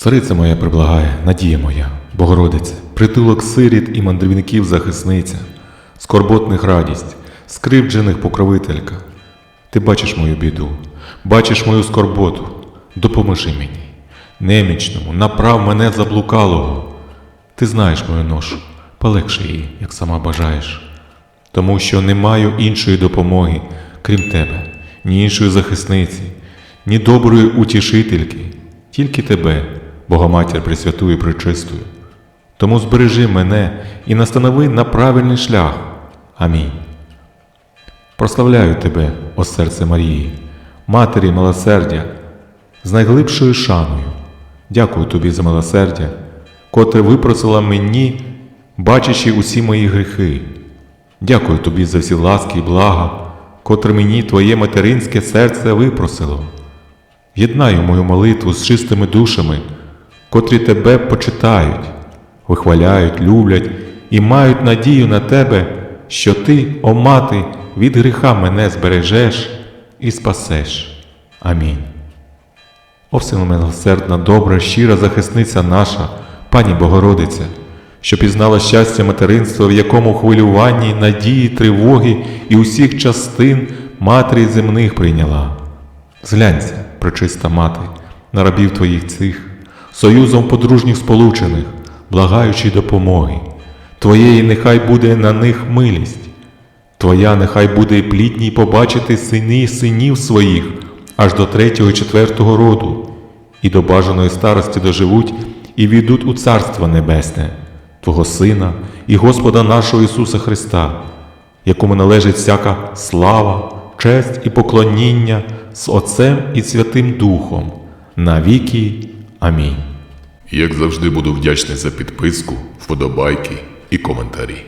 Цариця моя приблагає, надія моя, Богородице, притулок сиріт і мандрівників захисниця, скорботних радість, скривджених покровителька. Ти бачиш мою біду, бачиш мою скорботу, допоможи мені, немічному, направ мене заблукалого. Ти знаєш мою ношу, полегши її, як сама бажаєш, тому що не маю іншої допомоги, крім тебе, ні іншої захисниці, ні доброї утішительки, тільки тебе, Богоматір Пресвятую і Пречистую. Тому збережи мене і настанови на правильний шлях. Амінь. Прославляю тебе, о серце Марії, Матері милосердя, з найглибшою шаною. Дякую тобі за милосердя, котре випросила мені, бачачи усі мої гріхи. Дякую тобі за всі ласки і блага, котре мені твоє материнське серце випросило. Єднаю мою молитву з чистими душами, котрі тебе почитають, вихваляють, люблять і мають надію на тебе, що ти, о мати, від гріха мене збережеш і спасеш. Амінь. О добра, щира захисниця наша, пані Богородиця, що пізнала щастя материнства, в якому хвилюванні, надії, тривоги і усіх частин матері земних прийняла. Зглянься, пречиста мати, на рабів твоїх цих, союзом подружніх сполучених, благаючи допомоги. Твоєї нехай буде на них милість. Твоя нехай буде плідній побачити сини синів своїх аж до третього і четвертого роду, і до бажаної старості доживуть і війдуть у Царство Небесне, Твого Сина і Господа нашого Ісуса Христа, якому належить всяка слава, честь і поклоніння з Отцем і Святим Духом, на віки. Амінь. Як завжди буду вдячний за підписку, вподобайки і коментарі.